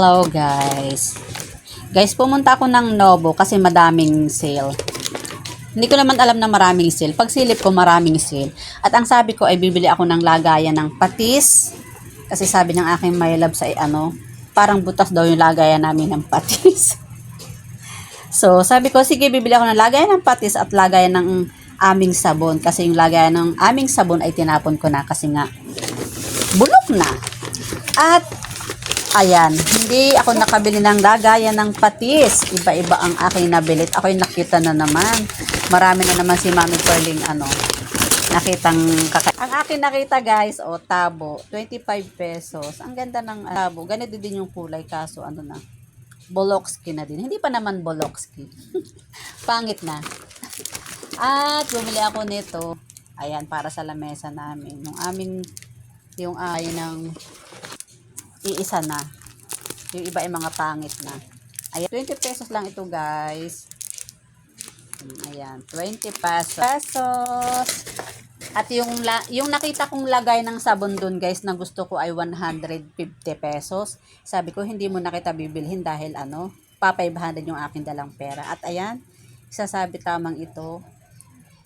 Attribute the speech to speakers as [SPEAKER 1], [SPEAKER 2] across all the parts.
[SPEAKER 1] Hello guys. Guys, pumunta ako ng Novo kasi madaming sale. Hindi ko naman alam na maraming sale. Pag silip ko, maraming sale. At ang sabi ko ay bibili ako ng lagayan ng patis. Kasi sabi ng aking my love sa ano, parang butas daw yung lagayan namin ng patis. so, sabi ko, sige, bibili ako ng lagayan ng patis at lagayan ng aming sabon. Kasi yung lagayan ng aming sabon ay tinapon ko na kasi nga bulok na. At Ayan, hindi ako nakabili ng lagayan ng patis. Iba-iba ang aking nabilit. Ako'y nakita na naman. Marami na naman si Mami Perling ano. Nakitang kaka- Ang akin nakita guys, o tabo, 25 pesos. Ang ganda ng ah, tabo. Ganito din yung kulay kaso ano na. Bolokski na din. Hindi pa naman Bolokski. Pangit na. At bumili ako nito. Ayan, para sa lamesa namin. Yung aming, yung ay ng iisa na. Yung iba ay mga pangit na. Ayan, 20 pesos lang ito guys. Ayan, 20 pesos. pesos. At yung, yung nakita kong lagay ng sabon dun guys na gusto ko ay 150 pesos. Sabi ko hindi mo na kita bibilhin dahil ano, pa 500 yung aking dalang pera. At ayan, sasabi tamang ito.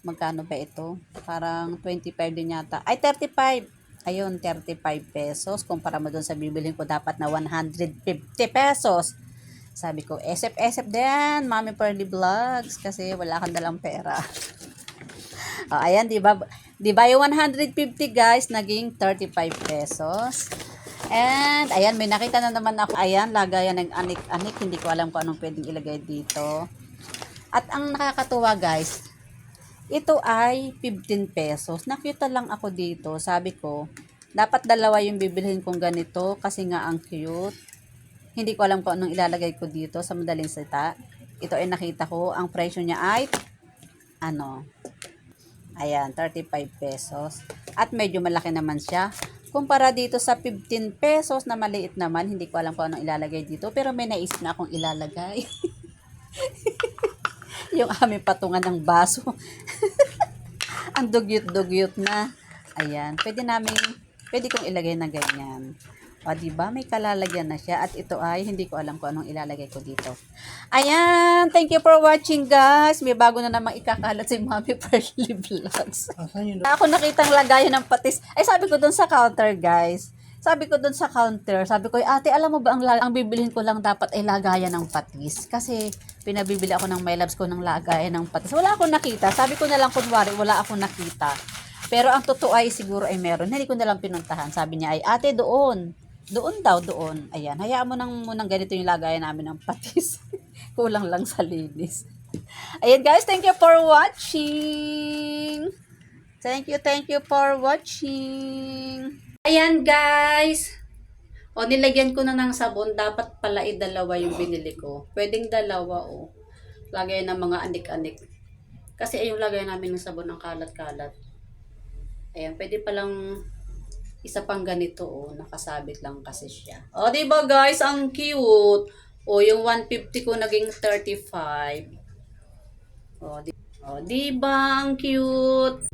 [SPEAKER 1] Magkano ba ito? Parang 25 din yata. Ay, 35. Ayun, 35 pesos. Kumpara mo dun sa bibilhin ko dapat na 150 pesos. Sabi ko, esep-esep din, Mami Pearly Vlogs, kasi wala kang dalang pera. o, ayan, di ba? Di ba yung 150 guys, naging 35 pesos. And, ayan, may nakita na naman ako. Ayan, lagayan ng anik-anik. Hindi ko alam kung anong pwedeng ilagay dito. At ang nakakatuwa guys, ito ay 15 pesos. Nakita lang ako dito. Sabi ko, dapat dalawa yung bibilhin kong ganito kasi nga ang cute. Hindi ko alam kung anong ilalagay ko dito sa madaling salita. Ito ay nakita ko. Ang presyo niya ay ano, ayan, 35 pesos. At medyo malaki naman siya. Kumpara dito sa 15 pesos na maliit naman, hindi ko alam kung anong ilalagay dito. Pero may naisip na akong ilalagay. yung aming patungan ng baso. Ang dugyot-dugyot na. Ayan. Pwede namin, pwede kong ilagay na ganyan. O, diba? May kalalagyan na siya. At ito ay, hindi ko alam kung anong ilalagay ko dito. Ayan. Thank you for watching, guys. May bago na namang ikakalat si Mami Pearly Vlogs. Ako nakitang lagayan ng patis. Ay, sabi ko doon sa counter, guys. Sabi ko doon sa counter, sabi ko, ate, alam mo ba ang, ang bibilhin ko lang dapat ay lagayan ng patis? Kasi pinabibili ako ng my loves ko ng lagayan ng patis. Wala akong nakita. Sabi ko na lang, kunwari, wala akong nakita. Pero ang totoo ay siguro ay meron. Hindi ko na lang pinuntahan. Sabi niya ay, ate, doon. Doon daw, doon. Ayan, hayaan mo nang munang ganito yung lagayan namin ng patis. Kulang lang sa linis. Ayan guys, thank you for watching. Thank you, thank you for watching. Ayan guys. O nilagyan ko na ng sabon, dapat pala i dalawa yung binili ko. Pwedeng dalawa o. Lagay ng mga anik-anik. Kasi ay yung lagay namin ng sabon ng kalat-kalat. Ayan, pwede palang isa pang ganito o, nakasabit lang kasi siya. O, di ba guys, ang cute. O, yung 150 ko naging 35. O, di, o, di ba ang cute?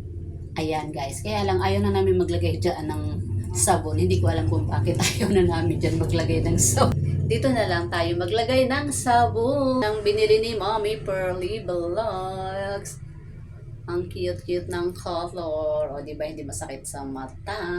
[SPEAKER 1] Ayan guys, kaya lang ayaw na namin maglagay dyan ng sabon. Hindi ko alam kung bakit ayaw na namin dyan maglagay ng sabon. Dito na lang tayo maglagay ng sabon. Ang binili ni Mommy Pearly Vlogs. Ang cute-cute ng color. O, di ba hindi masakit sa mata.